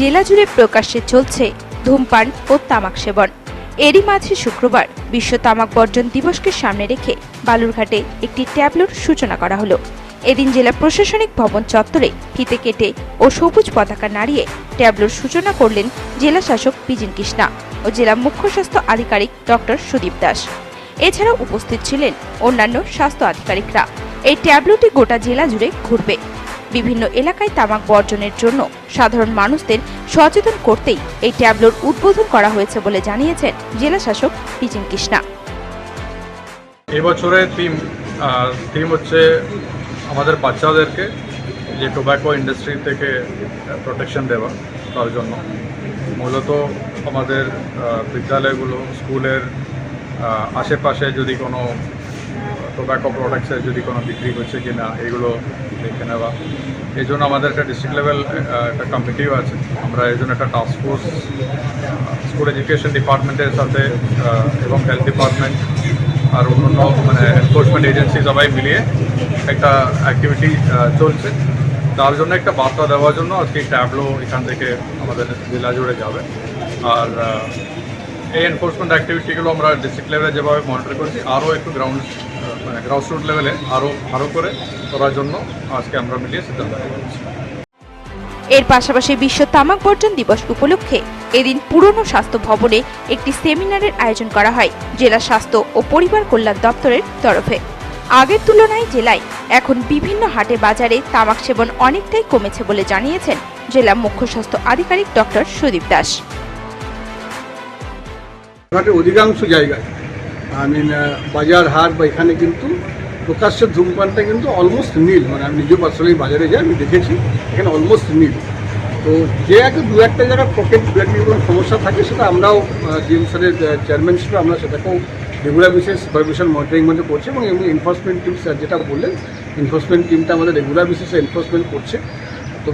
জেলা জুড়ে প্রকাশ্যে চলছে ধূমপান ও তামাক সেবন। এরই মাঝে শুক্রবার বিশ্ব তামাক বর্জন দিবসকে সামনে রেখে বালুরঘাটে একটি ট্যাবলোর সূচনা করা হলো। এদিন জেলা প্রশাসনিক ভবন চত্বরে ফিতে কেটে ও সবুজ পতাকা নাড়িয়ে ট্যাবলোর সূচনা করলেন জেলা শাসক বিজিন কৃষ্ণা ও জেলা মুখ্য স্বাস্থ্য আধিকারিক ডক্টর সুদীপ দাস। এছাড়াও উপস্থিত ছিলেন অন্যান্য স্বাস্থ্য আধিকারিকরা। এই ট্যাবলোটি গোটা জেলা জুড়ে ঘুরবে। বিভিন্ন এলাকায় তামাক বর্জনের জন্য সাধারণ মানুষদের সচেতন করতেই এই ট্যাবলোর উদ্বোধন করা হয়েছে বলে জানিয়েছেন জেলা শাসক বিজিন কৃষ্ণা। এবছরের থিম থিম হচ্ছে আমাদের বাচ্চাদেরকে যে টোব্যাকো ইন্ডাস্ট্রি থেকে প্রোটেকশন দেওয়া, তার জন্য। মূলত আমাদের বিদ্যালয়গুলো, স্কুলের আশেপাশে যদি কোনো টোব্যাকো প্রোডাক্টসের যদি কোনো বিক্রি হচ্ছে কি না এগুলো দেখে নেওয়া। এই জন্য আমাদের একটা ডিস্ট্রিক্ট লেভেল একটা কমিটিও আছে। আমরা এই জন্য একটা টাস্ক ফোর্স স্কুল এডুকেশন ডিপার্টমেন্টের সাথে এবং হেলথ ডিপার্টমেন্ট আর অন্যান্য মানে এনফোর্সমেন্ট এজেন্সি সবাই মিলিয়ে একটা অ্যাক্টিভিটি চলছে। তার জন্য একটা বার্তা দেওয়ার জন্য আজকে ট্যাবলো এখান থেকে আমাদের জেলা জুড়ে যাবে। আর এই এনফোর্সমেন্ট অ্যাক্টিভিটিগুলো আমরা ডিস্ট্রিক্ট লেভেলে যেভাবে মনিটর করছি, আরও একটু গ্রাউন্ড মানে গ্রাউন্ড রুট লেভেলে আরও ভালো করে করার জন্য আজকে আমরা মিলিয়ে সিদ্ধান্ত নিয়েছি। এর পাশাপাশি বিশ্ব তামাক বর্জন দিবস উপলক্ষে এদিন পুরনো স্বাস্থ্য ভবনে একটি সেমিনারের আয়োজন করা হয় জেলা স্বাস্থ্য ও পরিবার কল্যাণ দপ্তরের তরফে। আগের তুলনায় জেলায় এখন বিভিন্ন হাটে বাজারে তামাক সেবন অনেকটাই কমেছে বলে জানিয়েছেন জেলা মুখ্য স্বাস্থ্য আধিকারিক ডক্টর সুদীপ দাস। অধিকাংশ জায়গায় আই মিন বাজার হাট বা এখানে কিন্তু প্রকাশ্য ধূমপানটা কিন্তু অলমোস্ট নীল। মানে আমি নিজেও পার্সোনালি বাজারে যাই, আমি দেখেছি, এখানে অলমোস্ট নীল। তো যে একটা দু একটা জায়গায় পকেট দু একটা কোনো সমস্যা থাকে, সেটা আমরাও জিএম স্যারের চেয়ারম্যান হিসেবে আমরা সেটাকেও রেগুলার বেসিস সুপারভিশন মনিটরিং মধ্যে করছি এবং এমনি এনফোর্সমেন্ট টিম স্যার যেটা বললেন এনফোর্সমেন্ট টিমটা আমাদের রেগুলার বেসিসে এনফোর্সমেন্ট করছে। তো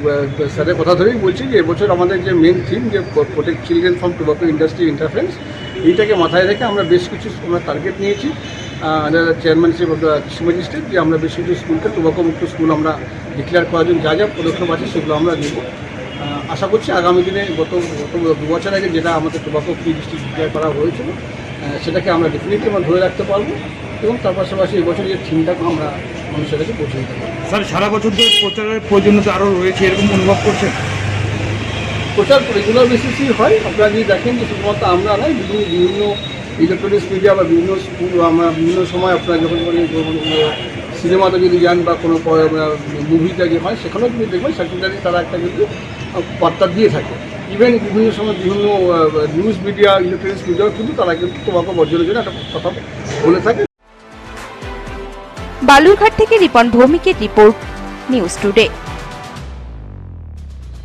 স্যারের কথা ধরেই বলছি যে এবছর আমাদের যে মেন থিম যে protect children from tobacco industry interference এইটাকে মাথায় রেখে আমরা বেশ কিছু আমরা টার্গেট নিয়েছি। চেয়ারম্যানশিপ অফ কৃষি ম্যাজিস্ট্রেট যে আমরা বেশ কিছু স্কুলকে মুক্ত স্কুল আমরা ডিক্লেয়ার করার জন্য যা যা পদক্ষেপ আছে সেগুলো আমরা নেব। আশা করছি আগামী দিনে গত গত দু বছর আগে যেটা আমাদের টোবাকো ফ্রি ডিস্ট্রিক্ট ডিক্লেয়ার করা হয়েছিল সেটাকে আমরা ডেফিনেটলি আমরা ধরে রাখতে পারব এবং তার পাশাপাশি এবছর যে থিমটাকে আমরা মানুষের কাছে পৌঁছে দিতে পারব। স্যার, সারা বছর ধরে প্রচারের প্রয়োজনীয়তা আরও রয়েছে, এরকম অনুভব করছেন? প্রচার রেগুলার বেসিসই হয়। আপনারা যদি দেখেন যে শুধুমাত্র আমরা নয়, বিভিন্ন বিভিন্ন ইলেকট্রনিক্স মিডিয়া বা বিভিন্ন স্কুল আমরা বিভিন্ন সময় আপনারা যখন সিনেমাতে যদি যান বা কোনো মুভিটা যে হয়, সেখানেও কিন্তু দেখবেন সেকেন্ডারি তারা একটা কিন্তু বার্তা দিয়ে থাকে। ইভেন বিভিন্ন সময় বিভিন্ন নিউজ মিডিয়া ইলেকট্রনিক্স মিডিয়াও কিন্তু তারা কিন্তু তোমাকে বর্জনের জন্য একটা কথা বলে থাকে। বালুরঘাট থেকে রিপন ভৌমিকের রিপোর্ট, নিউজ টুডে।